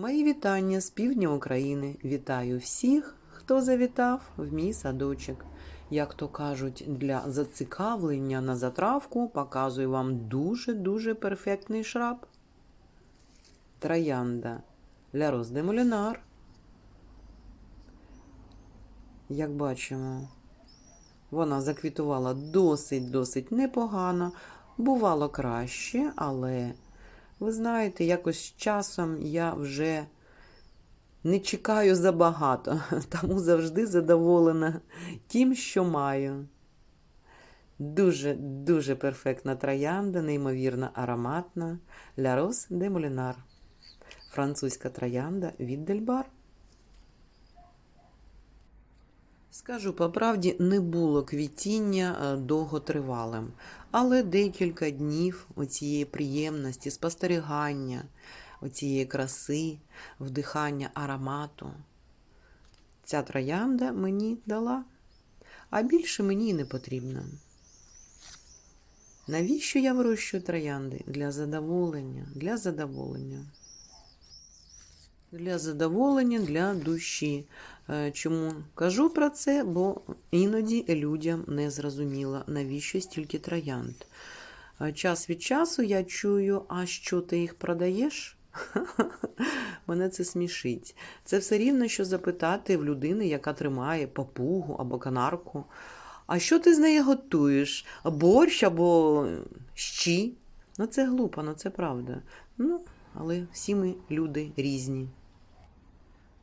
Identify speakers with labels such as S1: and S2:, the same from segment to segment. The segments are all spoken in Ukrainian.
S1: Мої вітання з півдня України. Вітаю всіх, хто завітав в мій садочок. Як то кажуть, для зацікавлення на затравку показую вам дуже-дуже перфектний шраб. Троянда для роздемолінар. Як бачимо, вона заквітувала досить-досить непогано. Бувало краще, але ви знаєте, якось часом я вже не чекаю забагато, тому завжди задоволена тим, що маю. Дуже-дуже перфектна троянда, неймовірно ароматна. Ля Рос де Молінар. Французька троянда від Дельбар. Скажу по правді, не було квітіння е, довготривалим, але декілька днів оцієї приємності, спостерігання, оцієї краси, вдихання аромату. Ця троянда мені дала, а більше мені не потрібно. Навіщо я вирощую троянди? Для задоволення, для задоволення. Для задоволення, для душі. Е, Чому кажу про це? Бо іноді людям не зрозуміло, навіщо стільки троянд. Е, Час від часу я чую, а що ти їх продаєш? Мене це смішить. Це все рівно, що запитати в людини, яка тримає папугу або канарку. А що ти з неї готуєш? Борщ або щі? Ну це глупо, ну це правда. Ну, але всі ми люди різні.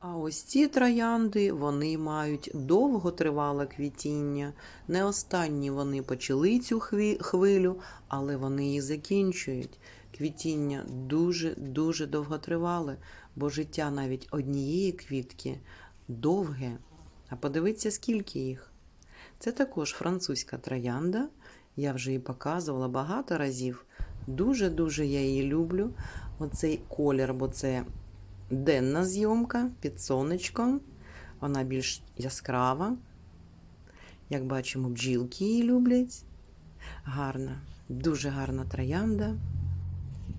S1: А ось ці троянди вони мають довготривале квітіння. Не останні вони почали цю хвилю, але вони її закінчують. Квітіння дуже-дуже довготривале, бо життя навіть однієї квітки довге. А подивіться, скільки їх. Це також французька троянда. Я вже її показувала багато разів. Дуже-дуже я її люблю. Оцей колір, бо це денна зйомка під сонечком. Вона більш яскрава. Як бачимо, бджілки її люблять. Гарна, дуже гарна троянда.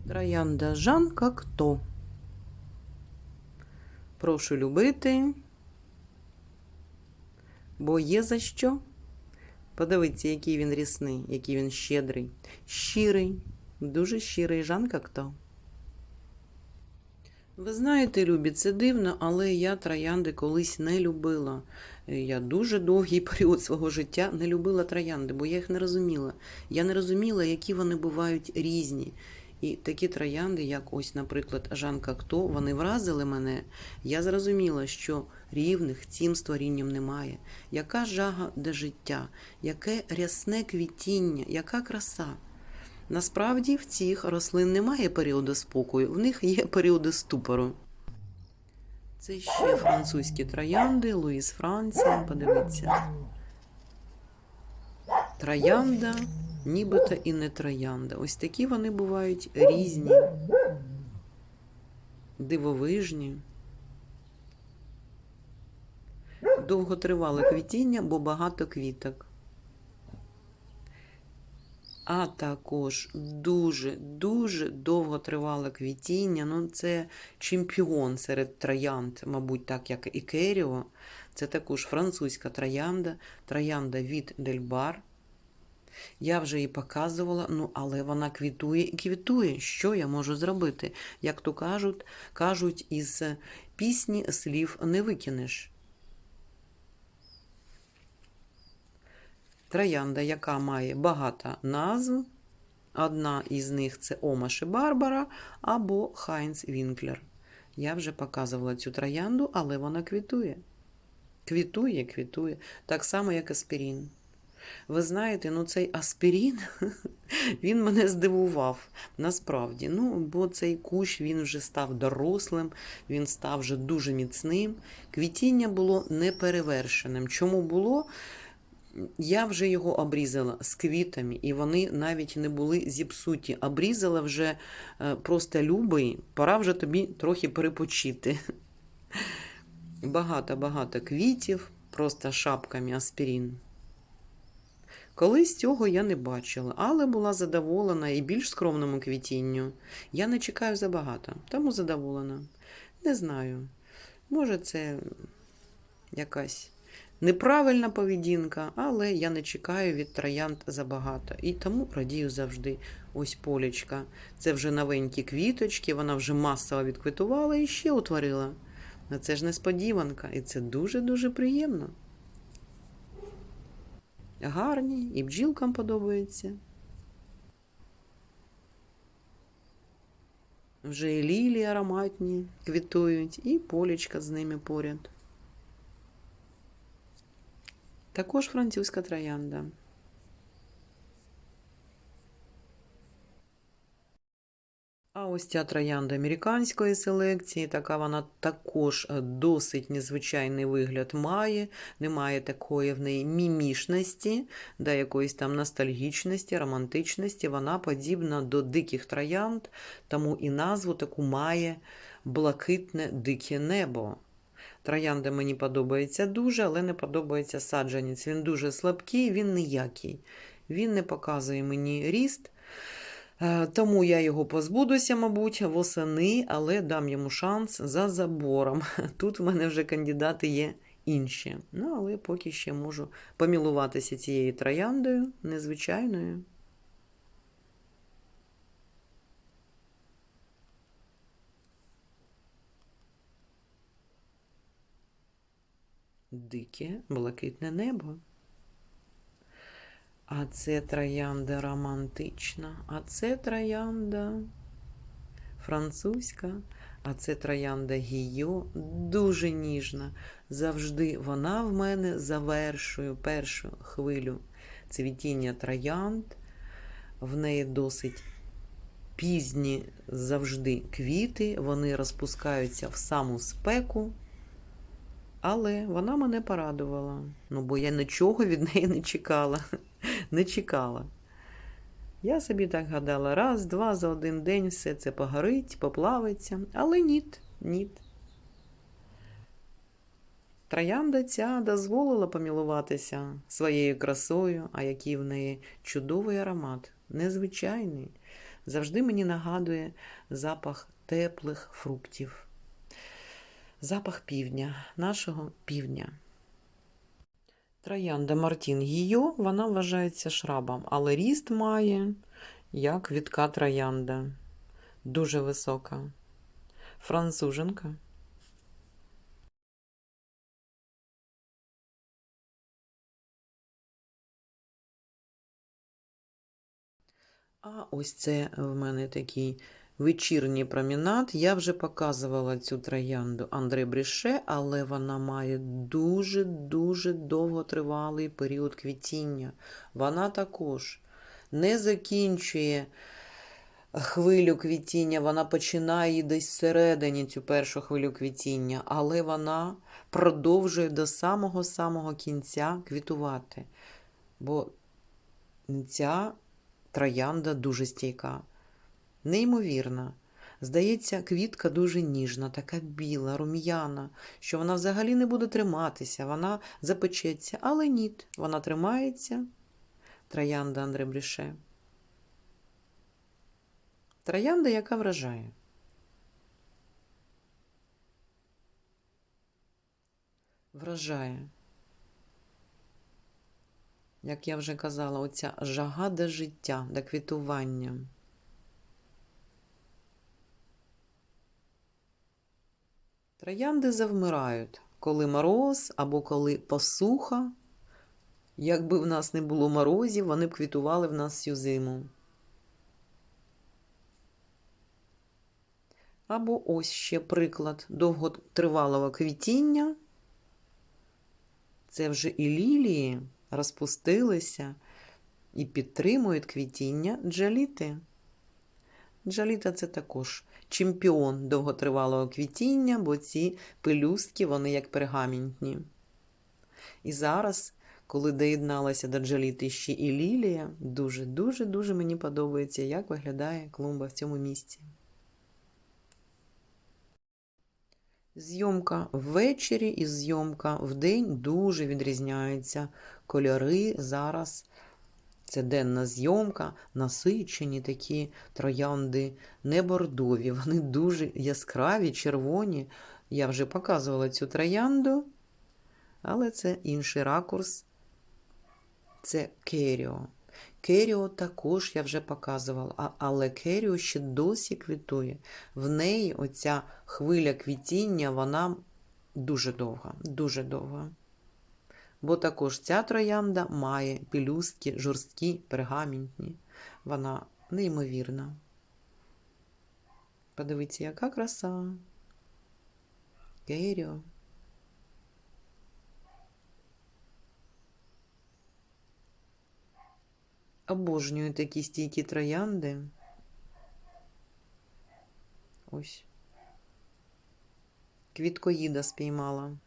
S1: Троянда Жан Кокто. Прошу любити, бо є за що. Подивіться, який він рісний, який він щедрий. Щирий, дуже щирий Жан Кокто. Ви знаєте, Любі, це дивно, але я троянди колись не любила. Я дуже довгий період свого життя не любила троянди, бо я їх не розуміла. Я не розуміла, які вони бувають різні. І такі троянди, як ось, наприклад, Жан Кокто, вони вразили мене. Я зрозуміла, що рівних цим створінням немає. Яка жага до життя, яке рясне квітіння, яка краса. Насправді в цих рослин немає періоду спокою, в них є періоди ступору. Це ще французькі троянди, Луїс Франція, подивіться. Троянда, нібито і не троянда. Ось такі вони бувають різні, дивовижні. Довготривале квітіння, бо багато квіток. А також дуже-дуже довго тривале квітіння. Ну, це чемпіон серед троянд, мабуть, так як і Керіо. Це також французька троянда, троянда від Дельбар. Я вже її показувала, ну, але вона квітує і квітує. Що я можу зробити? Як то кажуть, кажуть, із пісні слів не викинеш. Троянда, яка має багато назв. Одна із них це Омаш і Барбара або Хайнц Вінклер. Я вже показувала цю троянду, але вона квітує. Квітує, квітує. Так само, як аспірін. Ви знаєте, ну цей аспірін, він мене здивував насправді. Ну, бо цей кущ він вже став дорослим, він став вже дуже міцним. Квітіння було неперевершеним. Чому було? Я вже його обрізала з квітами, і вони навіть не були зіпсуті. Обрізала вже е, просто любий, пора вже тобі трохи перепочити. Багато-багато квітів, просто шапками аспірін. Колись цього я не бачила, але була задоволена і більш скромному квітінню. Я не чекаю забагато, тому задоволена. Не знаю. Може, це якась неправильна поведінка, але я не чекаю від троянд забагато. І тому радію завжди. Ось полічка. Це вже новенькі квіточки, вона вже масово відквітувала і ще утворила. А це ж несподіванка, і це дуже-дуже приємно. Гарні, і бджілкам подобається. Вже і лілії ароматні квітують, і полічка з ними поряд. Також французька троянда. А ось ця троянда американської селекції, така вона також е, досить незвичайний вигляд має, немає такої в неї мімішності, да якоїсь там ностальгічності, романтичності. Вона подібна до диких троянд, тому і назву таку має блакитне дике небо. Троянда мені подобається дуже, але не подобається саджанець. Він дуже слабкий, він ніякий. Він не показує мені ріст. Е, Тому я його позбудуся, мабуть, восени, але дам йому шанс за забором. Тут в мене вже кандидати є інші. Ну, але поки ще можу помілуватися цією трояндою незвичайною. Дике блакитне небо. А це троянда романтична, а це троянда французька, а це троянда Гійо, дуже ніжна. Завжди вона в мене завершує першу хвилю цвітіння троянд. В неї досить пізні завжди квіти, вони розпускаються в саму спеку. Але вона мене порадувала. Ну, бо я нічого від неї не чекала. Не чекала. Я собі так гадала, раз, два за один день все це погорить, поплавиться, але ніт, ніт. Троянда ця дозволила помілуватися своєю красою, а який в неї чудовий аромат, незвичайний. Завжди мені нагадує запах теплих фруктів. Запах півдня, нашого півдня. Троянда Мартін Гійо, вона вважається шрабом, але ріст має, як відка троянда. Дуже висока. Француженка. А ось це в мене такий вечірній промінад. Я вже показувала цю троянду Андре Бріше, але вона має дуже-дуже довготривалий період квітіння. Вона також не закінчує хвилю квітіння, вона починає її десь всередині цю першу хвилю квітіння, але вона продовжує до самого-самого кінця квітувати. Бо ця троянда дуже стійка. Неймовірна. Здається, квітка дуже ніжна, така біла, рум'яна, що вона взагалі не буде триматися, вона запечеться, але ні, вона тримається. Троянда Андре Бріше. Троянда, яка вражає. Вражає. Як я вже казала, оця жага до життя, до квітування. Троянди завмирають, коли мороз або коли посуха. Якби в нас не було морозів, вони б квітували в нас всю зиму. Або ось ще приклад довготривалого квітіння. Це вже і лілії розпустилися і підтримують квітіння джаліти. Джаліта це також чемпіон довготривалого квітіння, бо ці пелюстки, вони як пергаментні. І зараз, коли доєдналася до джаліти ще і лілія, дуже-дуже-дуже мені подобається, як виглядає клумба в цьому місці. Зйомка ввечері і зйомка вдень дуже відрізняються. Кольори зараз Це денна зйомка, насичені такі троянди, не бордові. Вони дуже яскраві, червоні. Я вже показувала цю троянду, але це інший ракурс. Це Керіо. Керіо також я вже показувала, але Керіо ще досі квітує. В неї оця хвиля квітіння, вона дуже довга, дуже довга. Бо також ця троянда має пелюстки жорсткі, пергаментні. Вона неймовірна. Подивіться, яка краса. Керіо. Обожнюю такі стійкі троянди. Ось. Квіткоїда спіймала.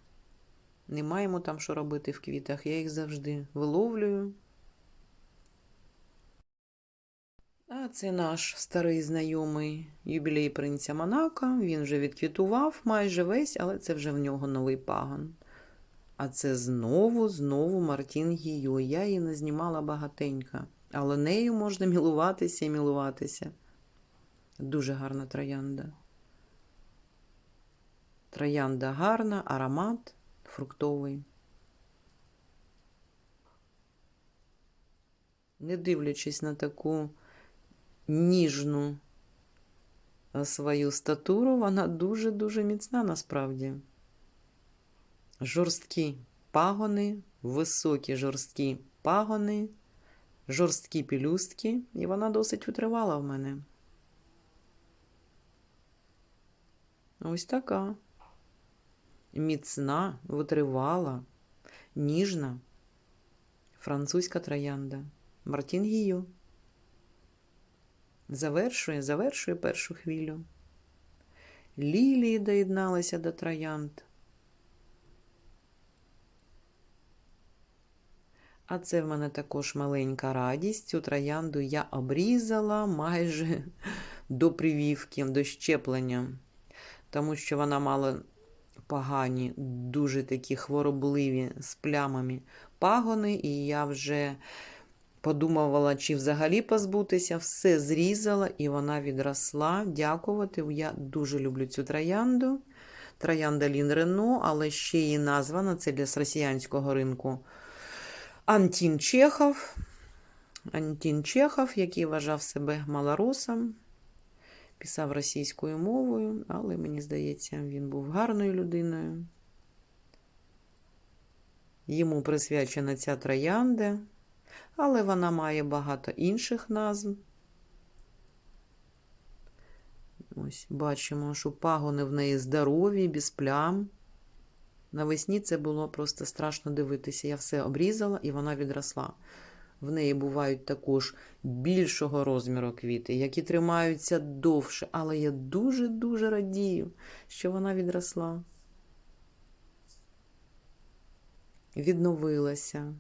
S1: Не маємо там що робити в квітах. Я їх завжди виловлюю. А це наш старий знайомий юбілей принця Монако. Він вже відквітував майже весь, але це вже в нього новий пагон. А це знову, знову Мартін Гійо. Я її не знімала багатенько, але нею можна мілуватися і мілуватися. Дуже гарна троянда. Троянда гарна, аромат фруктовий. Не дивлячись на таку ніжну е, свою статуру, вона дуже-дуже міцна насправді. Жорсткі пагони, високі жорсткі пагони, жорсткі пелюстки, і вона досить витривала в мене. Ось така. Міцна, витривала, ніжна, французька троянда. Мартін Гію. Завершує, завершує першу хвилю. Лілії доєдналися до троянд. А це в мене також маленька радість. Цю троянду я обрізала майже до привівки, до щеплення, тому що вона мала погані, дуже такі хворобливі з плямами пагони, і я вже подумувала, чи взагалі позбутися, все зрізала, і вона відросла. Дякувати. Я дуже люблю цю троянду. Троянда Лін Рено, але ще її названа це для росіянського ринку. Антін Чехов. Антін Чехов, який вважав себе малоросом, писав російською мовою, але мені здається, він був гарною людиною. Йому присвячена ця троянда, але вона має багато інших назв. Ось бачимо, що пагони в неї здорові, без плям. Навесні це було просто страшно дивитися. Я все обрізала і вона відросла. В неї бувають також більшого розміру квіти, які тримаються довше, але я дуже-дуже радію, що вона відросла. Відновилася.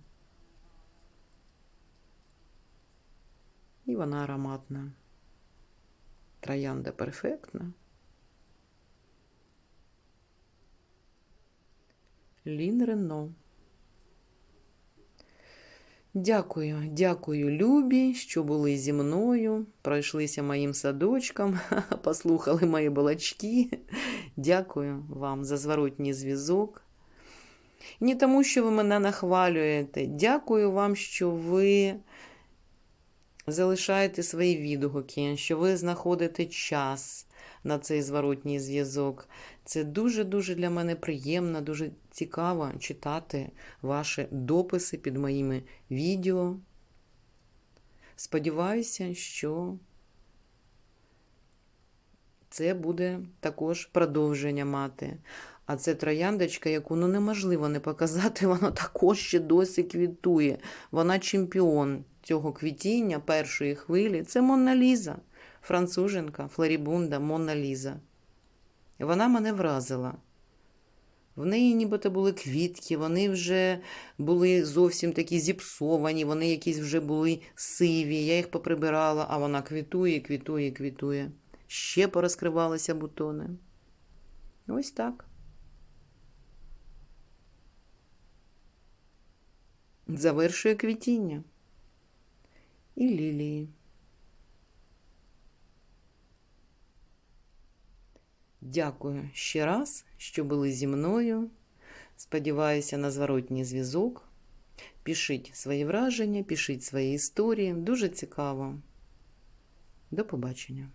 S1: І вона ароматна. Троянда перфектна. Лін Рено. Дякую, дякую, любі, що були зі мною, пройшлися моїм садочком, послухали мої балачки. Дякую вам за зворотній зв'язок. Не тому, що ви мене нахвалюєте. Дякую вам, що ви залишаєте свої відгуки, що ви знаходите час на цей зворотній зв'язок. Це дуже-дуже для мене приємно, дуже цікаво читати ваші дописи під моїми відео. Сподіваюся, що це буде також продовження мати. А це трояндочка, яку ну, неможливо не показати, вона також ще досі квітує. Вона чемпіон цього квітіння першої хвилі. Це Монна Ліза, француженка, Флорібунда, Монна Ліза. Вона мене вразила. В неї нібито були квітки, вони вже були зовсім такі зіпсовані, вони якісь вже були сиві. Я їх поприбирала, а вона квітує, квітує, квітує. Ще порозкривалися бутони. Ось так. Завершує квітіння. і лілії. Дякую ще раз, що були зі мною. Сподіваюся на зворотній зв'язок. Пишіть свої враження, пишіть свої історії. Дуже цікаво. До побачення.